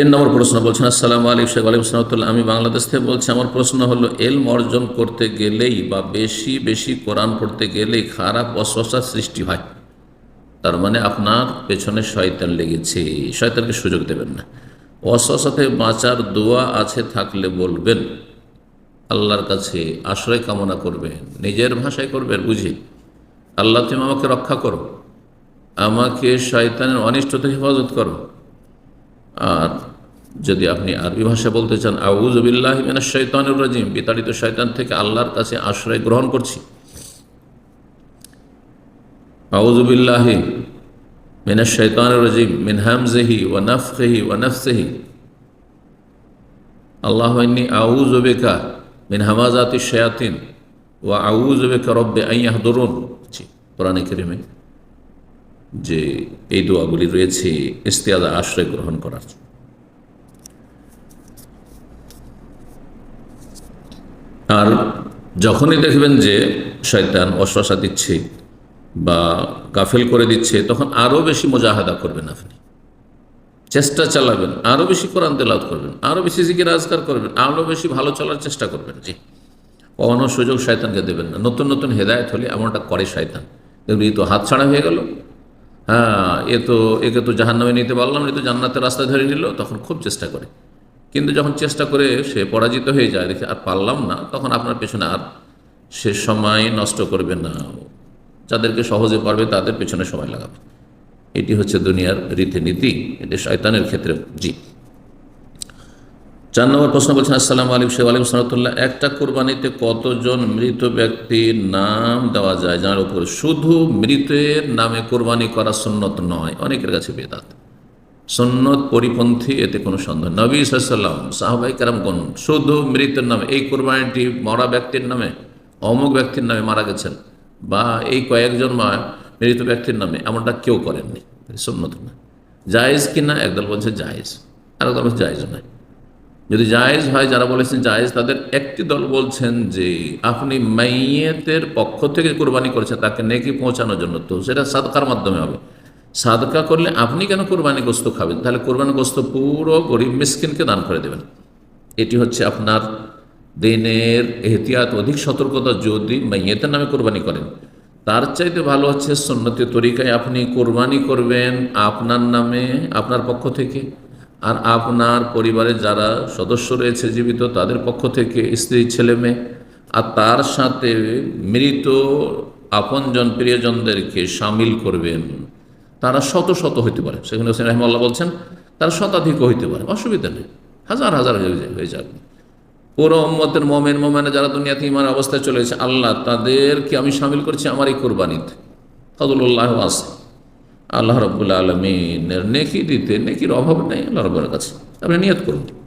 তিন নম্বর প্রশ্ন বলছেন, আসসালামু আলাইকুম শেখ আলিম সালামতুল্লাহ আমি বাংলাদেশ থেকে বলছি, আমার প্রশ্ন হলো, এলম অর্জন করতে গেলেই বা বেশি বেশি কোরআন পড়তে গেলেই খারাপ অস্বসার সৃষ্টি হয়। তার মানে আপনার পেছনে শয়তান লেগেছে। শয়তানকে সুযোগ দেবেন না। অস্বসা থেকে বাঁচার দোয়া আছে থাকলে বলবেন। আল্লাহর কাছে আশ্রয় কামনা করবেন। নিজের ভাষায় করবেন, বুঝি? আল্লাহ তুমি আমাকে রক্ষা করো। আমাকে শয়তানের অনিষ্ট থেকে হেফাজত করো। আর যদি আপনি আরবি ভাষা বলতে চান আউজবিল্লাহ শৈতানুর রাজিম বিতাড়িত শয়তান থেকে আল্লাহর কাছে আশ্রয় গ্রহণ করছি। আউজবিল্লাহ মিনা শৈতানুর রাজিম মিন হামজেহি ও নফহি ও নফসেহি আল্লাহ আউজবেকা মিন হামাজাতি শয়াতিন ও আউজবেকা রব্বে আইয়াহ দরুন কোরআনে কেরিমে যে এই দোয়াগুলি রয়েছে ইস্তিয়াদা আশ্রয় গ্রহণ করার আর যখনই দেখবেন যে শয়তান অশ্বাসা দিচ্ছে বা গাফেল করে দিচ্ছে, তখন আরও বেশি মোজাহাদা করবেন আপনি। চেষ্টা চালাবেন আরও বেশি কোরআন তেলাত করবেন আরও বেশি জিকির আজকার করবেন আরও বেশি ভালো চলার চেষ্টা করবেন। জি। কখনো সুযোগ শয়তানকে দেবেন না। নতুন নতুন হেদায়ত হলে এমনটা করে শয়তান। এই তো হাত ছাড়া হয়ে গেল। হ্যাঁ এ তো, একে তো জাহান্নামে নিতে পারলাম না তো জান্নাতের রাস্তা ধরে নিল, তখন খুব চেষ্টা করে। কিন্তু যখন চেষ্টা করে সে পরাজিত হয়ে যায়, দেখে আর পারলাম না, তখন আপনার পেছনে আর সে সময় নষ্ট করবে না। যাদেরকে সহজে পারবে, তাদের পেছনে সময় লাগাবে। এটি হচ্ছে দুনিয়ার রীতিনীতি, এটি শয়তানের ক্ষেত্রে জি। চার নম্বর প্রশ্ন বলছেন, আসসালামু আলাইকুম শেখ আলিম সালাতুল্লাহ একটা কোরবানিতে কতজন মৃত ব্যক্তির নাম দেওয়া যায়, যার উপর শুধু মৃতের নামে কোরবানি করা সুন্নত নয়? অনেকের কাছে বেদাত। সন্ন্যত পরিপন্থী, এতে কোনো সন্দেহ নবী সাল্লাম সাহবাই কারামগণ, শুধু মৃতের নামে, এই কোরবানিটি মরা ব্যক্তির নামে, অমুক ব্যক্তির নামে মারা গেছেন, বা এই কয়েকজন মা মৃত ব্যক্তির নামে এমনটা কেউ করেননি। সন্ন্যত না। জায়েজ কিনা একদল বলছে জায়েজ। আর একদল বলছে জায়েজ নয়। যদি জায়েজ হয়, যারা বলেছেন জায়েজ, তাদের একটি দল বলছেন যে, আপনি মাইয়েতের পক্ষ থেকে কোরবানি করেছেন, তাকে নেকি পৌঁছানোর জন্য, তো সেটা সাদকার মাধ্যমে হবে। সাদকা করলে আপনি কেন কোরবানি গোস্ত খাবেন? তাহলে কোরবানি গোস্ত পুরো গরিব মিসকিনকে দান করে দেবেন। এটি হচ্ছে আপনার দিনের এহতিয়াত, অধিক সতর্কতা যদি মাইয়েতের নামে কোরবানি করেন। তার চাইতে ভালো হচ্ছে সন্ন্যতি তরিকায় আপনি কোরবানি করবেন আপনার নামে, আপনার পক্ষ থেকে। আর আপনার পরিবারের যারা সদস্য রয়েছে জীবিত, তাদের পক্ষ থেকে স্ত্রী, ছেলে, মেয়ে। আর তার সাথে মৃত আপনজন প্রিয়জনদেরকে সামিল করবেন। তারা শত শত হইতে পারে। সেখানে হোসেন রহমাল্লাহ বলছেন, তারা শতাধিক হইতে পারে, অসুবিধা নেই। হাজার হাজার হয়ে যায়, হয়ে যাবে। পুরো উম্মতের মোমেন মোমেনে যারা দুনিয়াতে ইমান অবস্থায় চলেছে আল্লাহ তাদেরকে আমি সামিল করছি আমার এই কোরবানিতে। ফজলুল্লাহ আছে আল্লাহ রবুল্লা আলমিনের নেকি দিতে নেকির অভাব নেই আল্লাহ রবের কাছে। আপনি নিয়ত করুন।